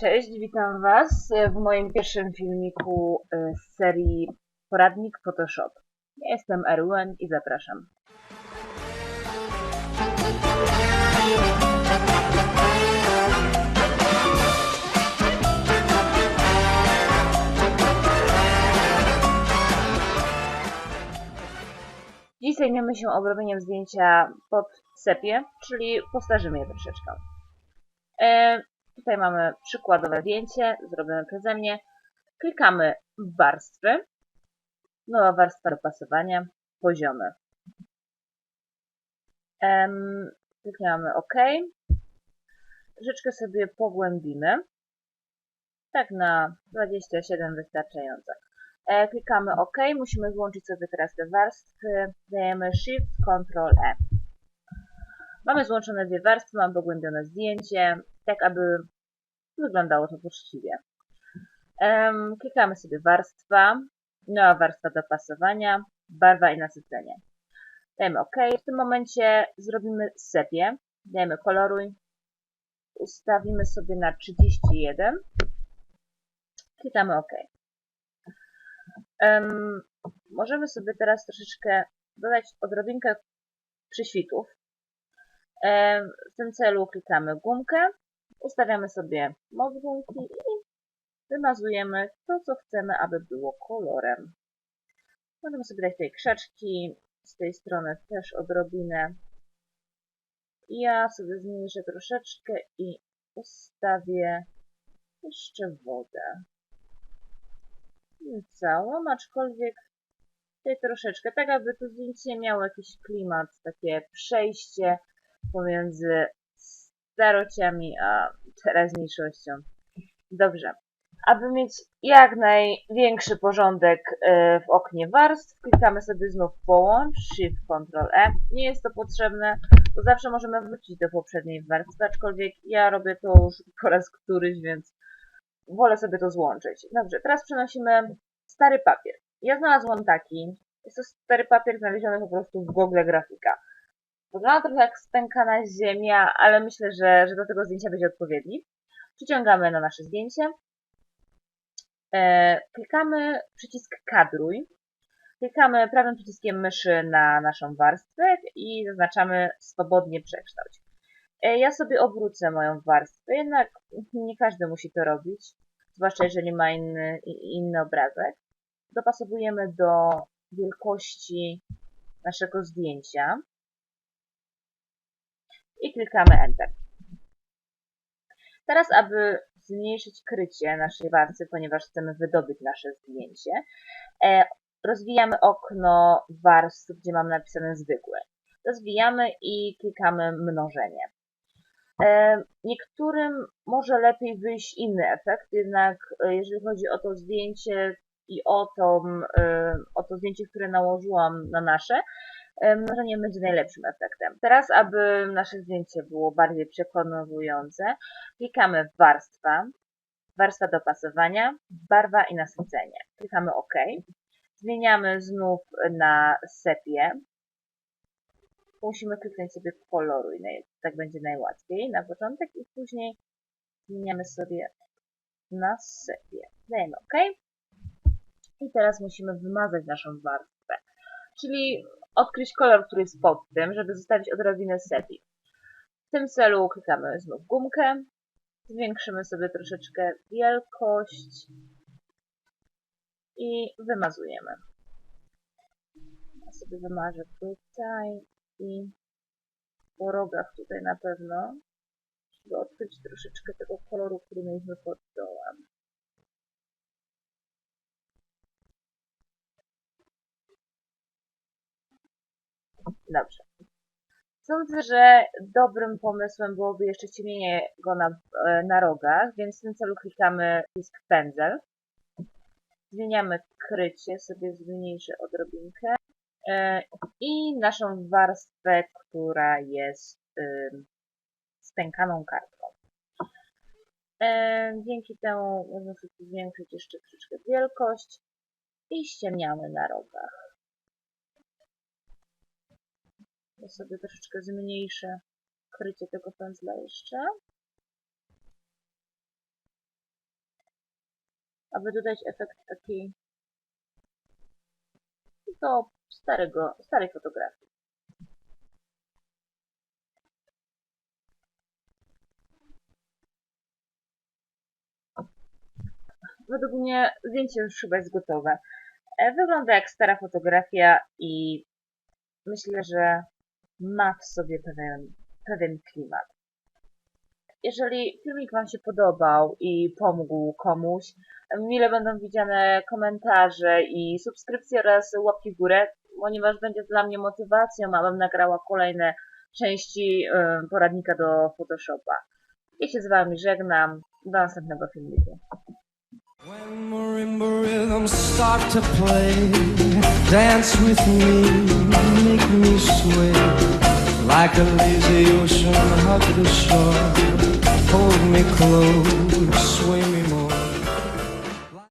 Cześć, witam Was w moim pierwszym filmiku e, z serii Poradnik Photoshop. Jestem Erwen i zapraszam. Dziś zajmiemy się obrobieniem zdjęcia pod sepie, czyli postarzymy je troszeczkę. Tutaj mamy przykładowe zdjęcie zrobione przeze mnie. Klikamy warstwy. Nowa warstwa dopasowania. Poziomy. Em, klikamy OK. Troszeczkę sobie pogłębimy. Tak na 27 wystarczająco. E, klikamy OK. Musimy włączyć sobie teraz te warstwy. Dajemy Shift, Ctrl E. Mamy złączone dwie warstwy, mamy pogłębione zdjęcie, tak aby wyglądało to poczciwie. Um, klikamy sobie warstwa, nowa warstwa dopasowania, barwa i nasycenie. Dajemy OK. W tym momencie zrobimy sepię. Dajemy koloruj. Ustawimy sobie na 31. Klikamy OK. Um, możemy sobie teraz troszeczkę dodać odrobinkę przyświtów. Um, w tym celu klikamy gumkę Ustawiamy sobie moc gumki i wymazujemy to, co chcemy, aby było kolorem. Możemy sobie dać tutaj krzaczki, z tej strony też odrobinę. Ja sobie zmniejszę troszeczkę i ustawię jeszcze wodę. Całą, aczkolwiek tutaj troszeczkę, tak aby to zdjęcie miało jakiś klimat, takie przejście pomiędzy starociami a teraźniejszością. Dobrze. Aby mieć jak największy porządek e, w oknie warstw, klikamy sobie znów połącz, Shift, Ctrl E. Nie jest to potrzebne, bo zawsze możemy wrócić do poprzedniej warstwy, aczkolwiek ja robię to już po raz któryś, więc wolę sobie to złączyć. Dobrze, teraz przenosimy stary papier. Ja znalazłam taki. Jest to stary papier znaleziony po prostu w Google Grafika. Wygląda trochę jak spękana ziemia, ale myślę, że, że do tego zdjęcia będzie odpowiedni. Przyciągamy na nasze zdjęcie. E, klikamy przycisk kadruj. Klikamy prawym przyciskiem myszy na naszą warstwę i zaznaczamy swobodnie przekształć. E, ja sobie obrócę moją warstwę, jednak nie każdy musi to robić, zwłaszcza jeżeli ma inny, inny obrazek. Dopasowujemy do wielkości naszego zdjęcia i klikamy Enter. Teraz, aby zmniejszyć krycie naszej warstwy, ponieważ chcemy wydobyć nasze zdjęcie, e, rozwijamy okno warstw, gdzie mamy napisane zwykłe. Rozwijamy i klikamy mnożenie. E, niektórym może lepiej wyjść inny efekt, jednak e, jeżeli chodzi o to zdjęcie i o o to zdjęcie, które nałożyłam na nasze, mnożenie będzie najlepszym efektem. Teraz, aby nasze zdjęcie było bardziej przekonujące, klikamy w warstwa, warstwa dopasowania, barwa i nasycenie. Klikamy OK. Zmieniamy znów na sepię. Musimy kliknąć sobie w koloruj, tak będzie najłatwiej na początek i później zmieniamy sobie na sepię. Dajemy OK. I teraz musimy wymazać naszą warstwę. Czyli odkryć kolor, który jest pod tym, żeby zostawić odrobinę sepi. W tym celu klikamy znów gumkę, zwiększymy sobie troszeczkę wielkość i wymazujemy. Ja sobie wymarzę tutaj i po rogach tutaj na pewno, żeby odkryć troszeczkę tego koloru, który mieliśmy pod dołem. Dobrze. Sądzę, że dobrym pomysłem byłoby jeszcze ciemienie go na, e, na rogach, więc w tym celu klikamy disk pędzel. Zmieniamy krycie, sobie zmniejszę odrobinkę. E, I naszą warstwę, która jest spękaną kartką. E, dzięki temu można sobie zwiększyć jeszcze troszeczkę wielkość i ściemniamy na rogach. Ja sobie troszeczkę zmniejszę krycie tego pędzla jeszcze. aby dodać efekt taki do starego, starej fotografii. Według mnie zdjęcie już chyba jest gotowe. E, Wygląda jak stara fotografia i myślę, że ma w sobie pewien, pewien klimat. Jeżeli filmik Wam się podobał i pomógł komuś, mile będą widziane komentarze i subskrypcje oraz łapki w górę, ponieważ będzie dla mnie motywacją, abym nagrała kolejne części e, poradnika do Photoshopa. Ja się z Wami żegnam. Do następnego filmiku. When marimba rhythms start to play, dance with me, make me sway. Like a lazy ocean, hug the shore, hold me close, sway